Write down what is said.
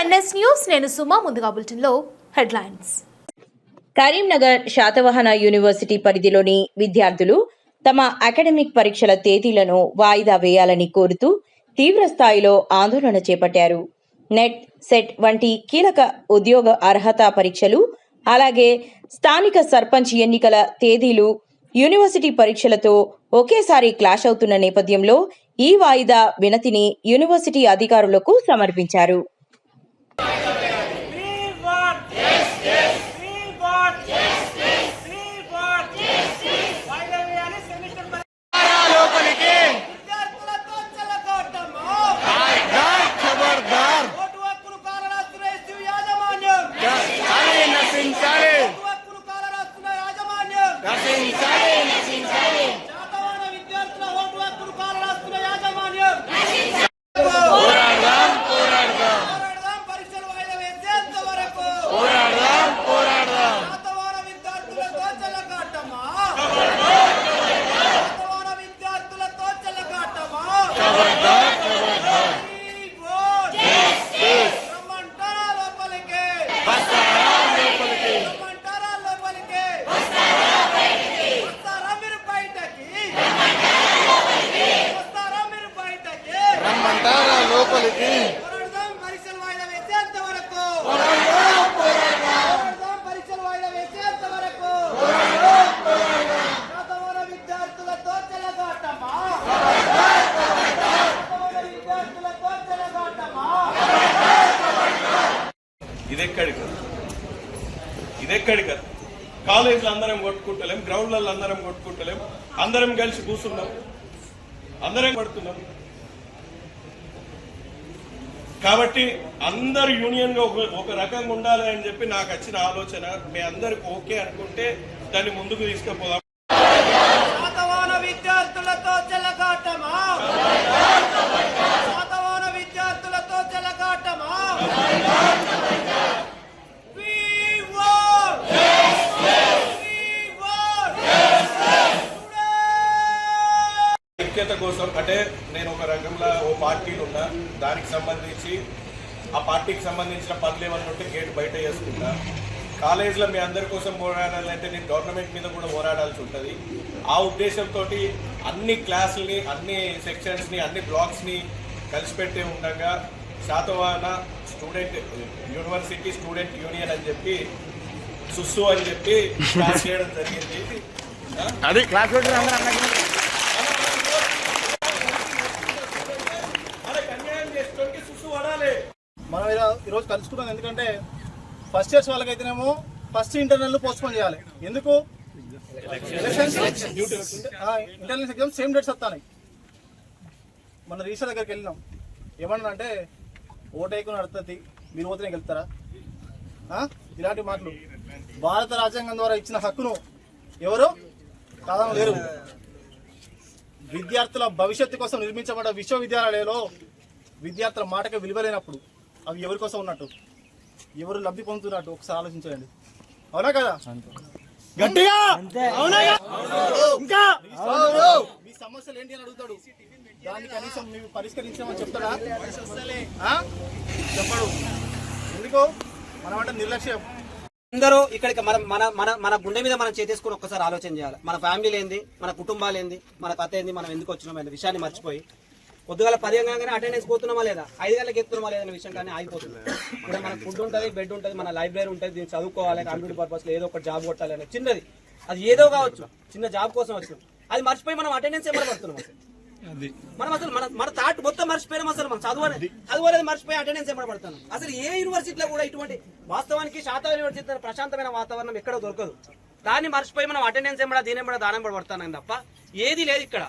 NS news నేను సుమా ముందుగా బులెటిన్లో హెడ్లైన్స్. కరీంనగర్ శాతవాహన యూనివర్సిటీ పరిధిలోని విద్యార్థులు తమ అకాడమిక్ పరీక్షల తేదీలను వాయిదా వేయాలని కోరుతూ తీవ్ర స్థాయిలో ఆందోళన చేపట్టారు. నెట్ సెట్ వంటి కీలక ఉద్యోగ అర్హత పరీక్షలు అలాగే స్థానిక సర్పంచ్ ఎన్నికల తేదీలు యూనివర్సిటీ పరీక్షలతో ఒకేసారి క్లాష్ అవుతున్న నేపథ్యంలో ఈ వాయిదా వినతిని యూనివర్సిటీ అధికారులకు సమర్పించారు. కదా ఇదెక్కడి కదా కాలేజీలో అందరం కొట్టుకుంటలేం గ్రౌండ్లలో అందరం కొట్టుకుంటలేం అందరం కలిసి కూర్చున్నాం అందరం పడుతున్నాం. కాబట్టి అందరు యూనియన్గా ఒక ఒక రకంగా ఉండాలి అని చెప్పి నాకు వచ్చిన ఆలోచన. మీ అందరికి ఓకే అనుకుంటే దాన్ని ముందుకు తీసుకుపోదాం. అంటే నేను ఒక రకంలో ఓ పార్టీలు ఉన్నా దానికి సంబంధించి ఆ పార్టీకి సంబంధించిన పనులు ఏమన్నా ఉంటే గేట్ బయట చేసుకుంటా కాలేజీలో మీ అందరి కోసం పోరాడాలంటే నేను గవర్నమెంట్ మీద కూడా పోరాడాల్సి ఉంటుంది. ఆ ఉద్దేశంతో అన్ని క్లాసుల్ని అన్ని సెక్షన్స్ని అన్ని బ్లాక్స్ని కలిసిపెట్టే ఉండగా Satavahana student university student union అని చెప్పి సుస్సు అని చెప్పి క్లాస్ చేయడం జరిగింది. అది క్లాస్ మనం ఇలా ఈరోజు కలుసుకున్నాం ఎందుకంటే ఫస్ట్ ఇయర్స్ వాళ్ళకైతేనేమో ఫస్ట్ ఇంటర్నల్ పోస్ట్పోన్ చేయాలి. ఎందుకు? ఇంటర్నల్ ఎగ్జామ్ సేమ్ డేట్స్ వస్తాయి మన రీసెంట్ దగ్గరికి వెళ్ళినాం. ఏమన్నా అంటే ఓటైకు నడుతుంది మీరు పోతేనే వెళ్తారా ఇలాంటి మాటలు. భారత రాజ్యాంగం ద్వారా ఇచ్చిన హక్కును ఎవరు? కాదన లేరు విద్యార్థుల భవిష్యత్తు కోసం నిర్మించబడ్డ విశ్వవిద్యాలయాలలో విద్యార్థుల మాటకు విలువలేనప్పుడు అవి ఎవరి కోసం ఉన్నట్టు? ఎవరు లబ్ధి పొందుతున్నట్టు? ఒకసారి ఆలోచించండి. అవునా కదా? గట్టిగా! అవునా ఇంకా? మీ సమస్యలు ఏంటి అని అడుగుతాడు. దాన్ని కనీసం మేము పరిష్కరించామని చెప్తాడా? చెప్పడు. ఎందుకు? మనం అంటే నిర్లక్ష్యం. అందరూ ఇక్కడికి మన మన మన మన గుండె మీద మనం చేతేసుకుని ఒక్కసారి ఆలోచన చేయాలి. మన ఫ్యామిలీ ఏంది? మన కుటుంబాలు ఏంది? మన కథ ఏంది? మనం ఎందుకు వచ్చినాం అనే విషయాన్ని మర్చిపోయి పొద్దుగాల పది గంటలనే అటెండెన్స్ పోతున్నామా లేదా? ఐదు గంటలకు ఎత్తున్నామా లేదా విషయం కానీ ఆగిపోతుంది. ఇక్కడ మన ఫుడ్ ఉంటుంది బెడ్ ఉంటుంది మన లైబ్రరీ ఉంటుంది దీన్ని చదువుకోవాలి కంప్యూటర్ పర్పస్ ఏదో ఒక జాబ్ కొట్టాలి అనేది చిన్నది. అది ఏదో కావచ్చు చిన్న జాబ్ కోసం వచ్చినాం. అది మర్చిపోయి మనం అటెండెన్స్ ఎవరు పడుతున్నాం మనం అసలు మన మన థాట్ మొత్తం మర్చిపోయినాం అసలు మనం. చదువు అనేది చదువు అనేది మర్చిపోయి అటెండెన్స్ ఎక్కడ పడతాను అసలు ఏ యూనివర్సిటీలో కూడా ఇటువంటి వాస్తవానికి శాతం యూనివర్సిటీ ప్రశాంతమైన వాతావరణం ఎక్కడ దొరకదు. దాన్ని మర్చిపోయి మనం అటెండెన్స్ ఎంబడ దీని ఎంబడ దానం పడతాను తప్ప ఏది లేదు ఇక్కడ.